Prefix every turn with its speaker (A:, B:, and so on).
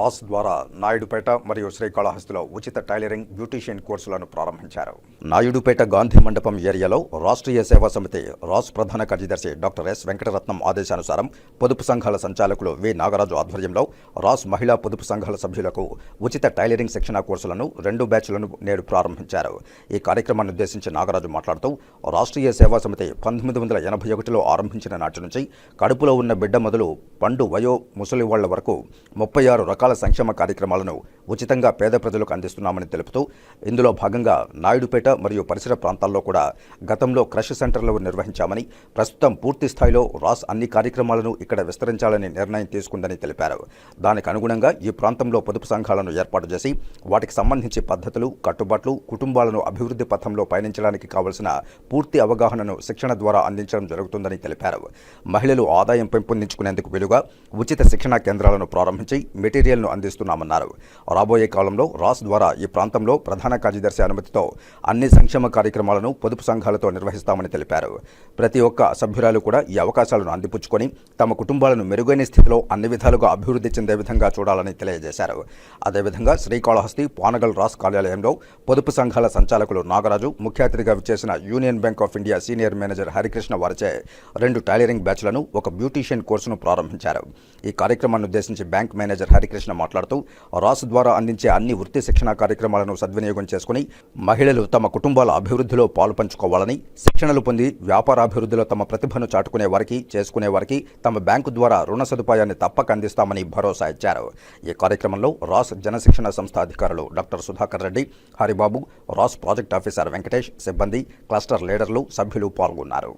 A: Ross ద్వారా నాయుడుపేట మరియు శ్రీకాళహస్తిలో ఉచిత టైలరింగ్ బ్యూటీషియన్ కోర్సులను ప్రారంభించారు. నాయుడుపేట గాంధీ మండపం ఏరియాలో రాష్ట్రీయ సేవా సమితి రాస్ ప్రధాన కార్యదర్శి డాక్టర్ ఎస్ వెంకటరత్నం ఆదేశానుసారం పొదుపు సంఘాల సంచాలకులు వి నాగరాజు ఆధ్వర్యంలో రాస్ మహిళా పొదుపు సంఘాల సభ్యులకు ఉచిత టైలరింగ్ శిక్షణ కోర్సులను రెండు బ్యాచ్లను నేడు ప్రారంభించారు. ఈ కార్యక్రమాన్ని ఉద్దేశించి నాగరాజు మాట్లాడుతూ రాష్ట్రీయ సేవా సమితి పంతొమ్మిది వందల ఎనభై ఒకటిలో ఆరంభించిన నాటి నుంచి కడుపులో ఉన్న బిడ్డ మొదలు పండు వయో ముసలి వాళ్ళ వరకు ముప్పై ఆరు రకాల సంక్షేమ కార్యక్రమాలను ఉచితంగా పేద ప్రజలకు అందిస్తున్నామని తెలుపుతూ ఇందులో భాగంగా నాయుడుపేట మరియు పరిసర ప్రాంతాల్లో కూడా గతంలో క్రష్ సెంటర్లు నిర్వహించామని ప్రస్తుతం పూర్తి స్థాయిలో రాస్ అన్ని కార్యక్రమాలను ఇక్కడ విస్తరించాలని నిర్ణయం తీసుకుందని తెలిపారు. దానికి అనుగుణంగా ఈ ప్రాంతంలో పొదుపు సంఘాలను ఏర్పాటు చేసి వాటికి సంబంధించి పద్ధతులు కట్టుబాట్లు కుటుంబాలను అభివృద్ధి పథంలో పయనించడానికి కావలసిన పూర్తి అవగాహనను శిక్షణ ద్వారా అందించడం జరుగుతుందని తెలిపారు. మహిళలు ఆదాయం పెంపొందించుకునేందుకు వీలుగా ఉచిత శిక్షణా కేంద్రాలను ప్రారంభించి మెటీరియల్ చర్యలను అందిస్తున్నామన్నారు. రాబోయే కాలంలో రాస్ ద్వారా ఈ ప్రాంతంలో ప్రధాన కార్యదర్శి అనుమతితో అన్ని సంక్షేమ కార్యక్రమాలను పొదుపు సంఘాలతో నిర్వహిస్తామని తెలిపారు. ప్రతి ఒక్క సభ్యురాలు కూడా ఈ అవకాశాలను అందిపుచ్చుకొని తమ కుటుంబాలను మెరుగైన స్థితిలో అన్ని విధాలుగా అభివృద్ధి చెందే విధంగా చూడాలని తెలియజేశారు. అదేవిధంగా శ్రీకాళహస్తి పానగల్ రాస్ కార్యాలయంలో పొదుపు సంఘాల సంచాలకులు నాగరాజు ముఖ్య అతిథిగా విచ్చేసిన Union Bank of India senior manager Harikrishna వారిచే రెండు టైలరింగ్ బ్యాచ్లను ఒక బ్యూటీషియన్ కోర్సును ప్రారంభించారు. ఈ కార్యక్రమాన్ని ఉద్దేశించి బ్యాంక్ మేనేజర్ హరికృష్ణ మాట్లాడుతూ రాస్ ద్వారా అందించే అన్ని వృత్తి శిక్షణ కార్యక్రమాలను సద్వినియోగం చేసుకుని మహిళలు తమ కుటుంబాల అభివృద్ధిలో పాలు పంచుకోవాలని శిక్షణలు పొంది వ్యాపారాభివృద్ధిలో తమ ప్రతిభను చాటుకునే వారికి చేసుకునే వారికి తమ బ్యాంకు ద్వారా రుణ సదుపాయాన్ని తప్పక అందిస్తామని భరోసా ఇచ్చారు. ఈ కార్యక్రమంలో రాస్ జనశిక్షణ సంస్థ అధికారులు doctor Sudhakar Reddy Haribabu RASS project officer Venkatesh సిబ్బంది క్లస్టర్ లీడర్లు సభ్యులు పాల్గొన్నారు.